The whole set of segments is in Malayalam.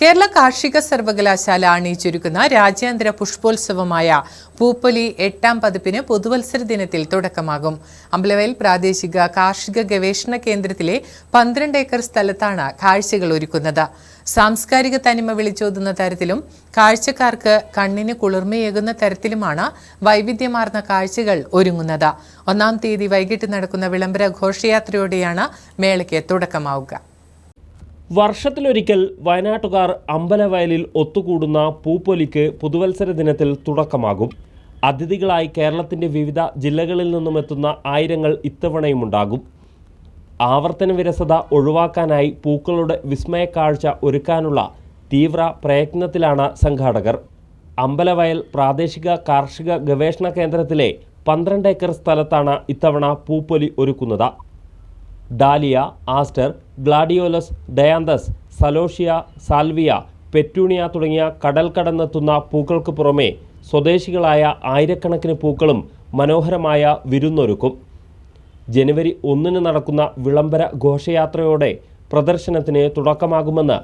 കേരള കാർഷിക സർവകലാശാല അണിയിച്ചൊരുക്കുന്ന രാജ്യാന്തര പുഷ്പോത്സവമായ പൂപ്പൊലി എട്ടാം പതിപ്പിന് പൊതുവത്സര ദിനത്തിൽ തുടക്കമാകും. അമ്പലവയൽ പ്രാദേശിക കാർഷിക ഗവേഷണ കേന്ദ്രത്തിലെ പന്ത്രണ്ട് ഏക്കർ സ്ഥലത്താണ് കാഴ്ചകൾ ഒരുക്കുന്നത്. സാംസ്കാരിക തനിമ വിളിച്ചോതുന്ന തരത്തിലും കാഴ്ചക്കാർക്ക് കണ്ണിന് കുളിർമയേകുന്ന തരത്തിലുമാണ് വൈവിധ്യമാർന്ന കാഴ്ചകൾ ഒരുങ്ങുന്നത്. ഒന്നാം തീയതി വൈകിട്ട് നടക്കുന്ന വിളംബര ഘോഷയാത്രയോടെയാണ് മേളയ്ക്ക് തുടക്കമാവുക. വർഷത്തിലൊരിക്കൽ വയനാട്ടുകാർ അമ്പലവയലിൽ ഒത്തുകൂടുന്ന പൂപ്പൊലിക്ക് പുതുവത്സര ദിനത്തിൽ തുടക്കമാകും. അതിഥികളായി കേരളത്തിന്റെ വിവിധ ജില്ലകളിൽ നിന്നും എത്തുന്ന ആയിരങ്ങൾ ഇത്തവണയുമുണ്ടാകും ആവർത്തന വിരസത ഒഴിവാക്കാനായി പൂക്കളുടെ വിസ്മയ കാഴ്ച ഒരുക്കാനുള്ള തീവ്ര പ്രയത്നത്തിലാണ് സംഘാടകർ. അമ്പലവയൽ പ്രാദേശിക കാർഷിക ഗവേഷണ കേന്ദ്രത്തിലെ പന്ത്രണ്ട് ഏക്കർ സ്ഥലത്താണ് ഇത്തവണ പൂപ്പൊലി ഒരുക്കുന്നത്. Dahlia aster gladiolus dianthus celosia salvia petunia തുടങ്ങിയ കടൽ കടന്നെത്തുന്ന പൂക്കൾക്ക് പുറമെ സ്വദേശികളായ ആയിരക്കണക്കിന് പൂക്കളും മനോഹരമായ വിരുന്നൊരുക്കും. ജനുവരി ഒന്നിന് നടക്കുന്ന വിളംബര ഘോഷയാത്രയോടെ പ്രദർശനത്തിന് തുടക്കമാകുമെന്ന്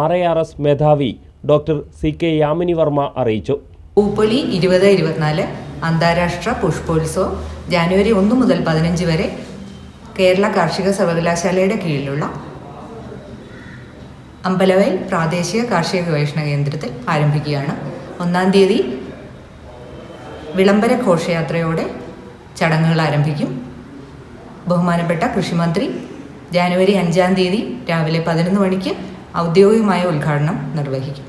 ആർ എ ആർ എസ് മേധാവി doctor C K Yamini Varma അറിയിച്ചു. പൂപ്പൊലി ഇരുപത് ഇരുപത്തിനാല് അന്താരാഷ്ട്ര പുഷ്പോത്സവം ജാനുവരി ഒന്ന് മുതൽ പതിനഞ്ച് വരെ കേരള കാർഷിക സർവകലാശാലയുടെ കീഴിലുള്ള അമ്പലവയൽ പ്രാദേശിക കാർഷിക ഗവേഷണ കേന്ദ്രത്തിൽ ആരംഭിക്കുകയാണ്. ഒന്നാം തീയതി വിളംബര ഘോഷയാത്രയോടെ ചടങ്ങുകൾ ആരംഭിക്കും. ബഹുമാനപ്പെട്ട കൃഷിമന്ത്രി ജാനുവരി അഞ്ചാം തീയതി രാവിലെ പതിനൊന്ന് മണിക്ക് ഔദ്യോഗികമായ ഉദ്ഘാടനം നിർവഹിക്കും.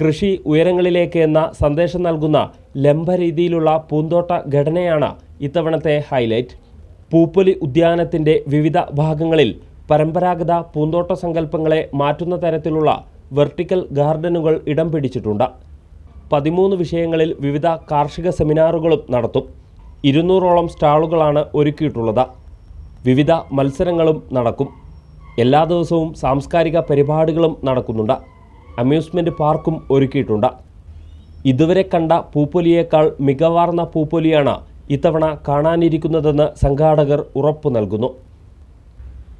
കൃഷി ഉയരങ്ങളിലേക്ക് എന്ന സന്ദേശം നൽകുന്ന ലംബരീതിയിലുള്ള പൂന്തോട്ട ഘടനയാണ് ഇത്തവണത്തെ ഹൈലൈറ്റ്. പൂപ്പൊലി ഉദ്യാനത്തിന്റെ വിവിധ ഭാഗങ്ങളിൽ പരമ്പരാഗത പൂന്തോട്ട സങ്കല്പങ്ങളെ മാറ്റുന്ന തരത്തിലുള്ള വെർട്ടിക്കൽ ഗാർഡനുകൾ ഇടം പിടിച്ചിട്ടുണ്ട്. പതിമൂന്ന് വിഷയങ്ങളിൽ വിവിധ കാർഷിക സെമിനാറുകളും നടത്തും. ഇരുന്നൂറോളം സ്റ്റാളുകളാണ് ഒരുക്കിയിട്ടുള്ളത്. വിവിധ മത്സരങ്ങളും നടക്കും. എല്ലാ ദിവസവും സാംസ്കാരിക പരിപാടികളും നടക്കുന്നുണ്ട്. അമ്യൂസ്മെന്റ് പാർക്കും ഒരുക്കിയിട്ടുണ്ട്. ഇതുവരെ കണ്ട പൂപ്പൊലിയേക്കാൾ മികവാർന്ന പൂപ്പൊലിയാണ് ഇത്തവണ കാണാനിരിക്കുന്നതെന്ന് സംഘാടകർ ഉറപ്പു നൽകുന്നു.